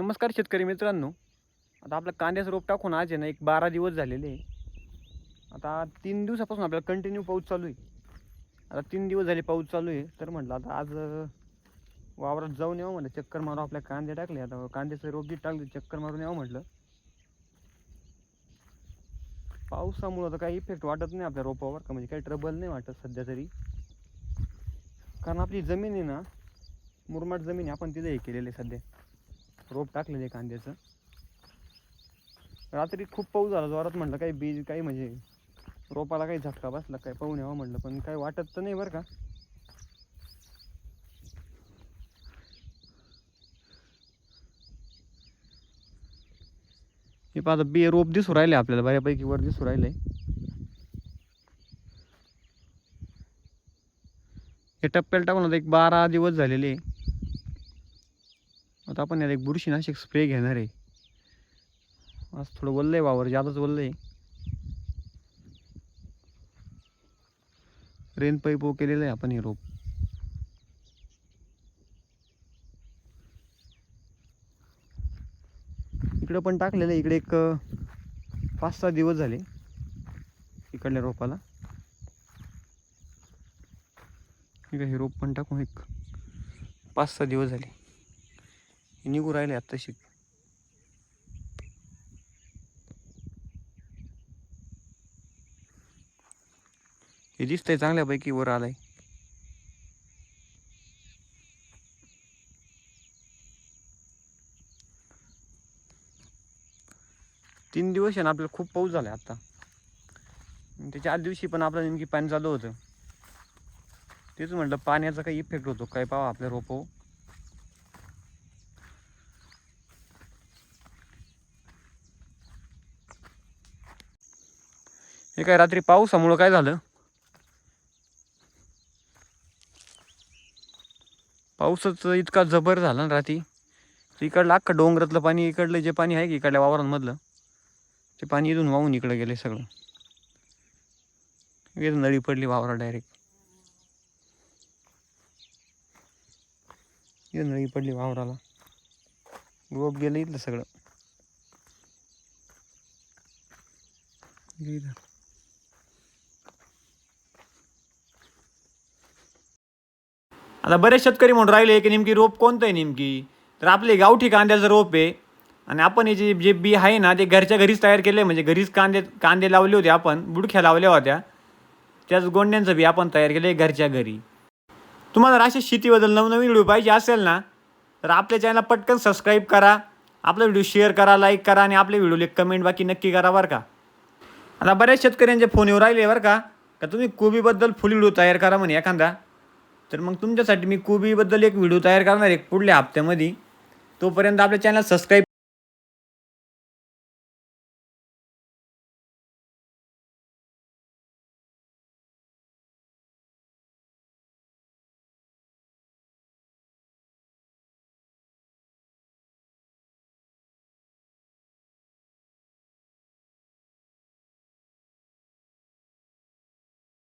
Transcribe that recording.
नमस्कार शेतकरी मित्रांनो. आता आपलं कांद्याचं रोप टाकून आज आहे ना एक बारा दिवस झालेले आहे. आता तीन दिवसापासून आपल्याला कंटिन्यू पाऊस चालू आहे. आता तीन दिवस झाले पाऊस चालू आहे. तर म्हटलं आता आज वावरात जाऊन यावं म्हटलं. चक्कर मारू आपल्या कांदे टाकले. आता कांद्याचं रोप बी टाकले चक्कर मारून यावं म्हटलं. पावसामुळं आता काही इफेक्ट वाटत नाही आपल्या रोपावर. का म्हणजे काही ट्रबल नाही वाटत सध्या तरी. कारण आपली जमीन आहे ना मुरमाड जमीन आहे. आपण तिथे हे केलेलं आहे सध्या. रोप टाकलेलं आहे कांद्याचं. रात्री खूप पाऊस झाला जोरात म्हटलं काही बीज काही म्हणजे रोपाला काही झटका बसला काय पाहून यावं म्हटलं पण काही वाटत तर नाही बरं का. हे पाहता बी रोप दिसू राहिले आपल्याला बऱ्यापैकी वर दिसू राहिले. हे टप्प्याला टाकून एक बारा दिवस झालेले. आता आपण याला एक बुरशीनाशक स्प्रे घेणार आहे. आज थोडं वल्लं आहे वावर जादाच वल्लं आहे रेन पाईप केलेलं आहे आपण हे रोप. इकडं पण टाकलेलं आहे. इकडे एक पाच सहा दिवस झाले इकडल्या रोपाला. इकडे हे रोप पण टाकून एक पाच सहा दिवस झाले. निघू राहिले आत्ताशी. हे दिसतंय चांगल्यापैकी वर आलाय. तीन दिवस आहे ना आपल्याला खूप पाऊस झालाय आता. त्याच्या आठ दिवशी पण आपलं नेमकी पाणी चालू होतं. तेच म्हटलं पाण्याचा काही इफेक्ट होतो. काय पावा आपल्या रोपो. हे काय रात्री पावसामुळं काय झालं? पाऊसच इतका जबर झाला ना रात्री. इकडलं अख्खं डोंगरातलं पाणी इकडलं जे पाणी आहे की इकडल्या वावरांमधलं ते पाणी इथून वाहून इकडं गेले सगळं. इथं नळी पडली वावरा डायरेक्ट इथं नळी पडली वावराला. रोप गेलं इथलं सगळं हे इथं. आता बरेच शेतकरी म्हणून राहिले की नेमकी रोप कोणतं आहे नेमकी? तर आपले गावठी कांद्याचं रोप आहे. आणि आपण हे जे जे बी आहे ना ते घरच्या घरीच तयार केले म्हणजे घरीच कांदे कांदे लावले होते आपण बुडख्या लावल्या होत्या. त्याच गोंड्यांचं बी आपण तयार केले घरच्या घरी. तुम्हाला जर अशा शेतीबद्दल नवनवीन व्हिडिओ पाहिजे असेल ना तर आपल्या चॅनलला पटकन सबस्क्राईब करा. आपला व्हिडिओ शेअर करा लाईक करा आणि आपले व्हिडिओला एक कमेंट बाकी नक्की करा बरं का. आता बऱ्याच शेतकऱ्यांचे फोन येऊ राहिले बरं का. का तुम्ही कोबीबद्दल फुल व्हिडिओ तयार करा म्हणे एखादा. तर मग तुमच्यासाठी मी कोबीबद्दल एक व्हिडिओ तयार करणार आहे पुढल्या हप्त्यामध्ये. तोपर्यंत आपल्या चॅनल सबस्क्राईब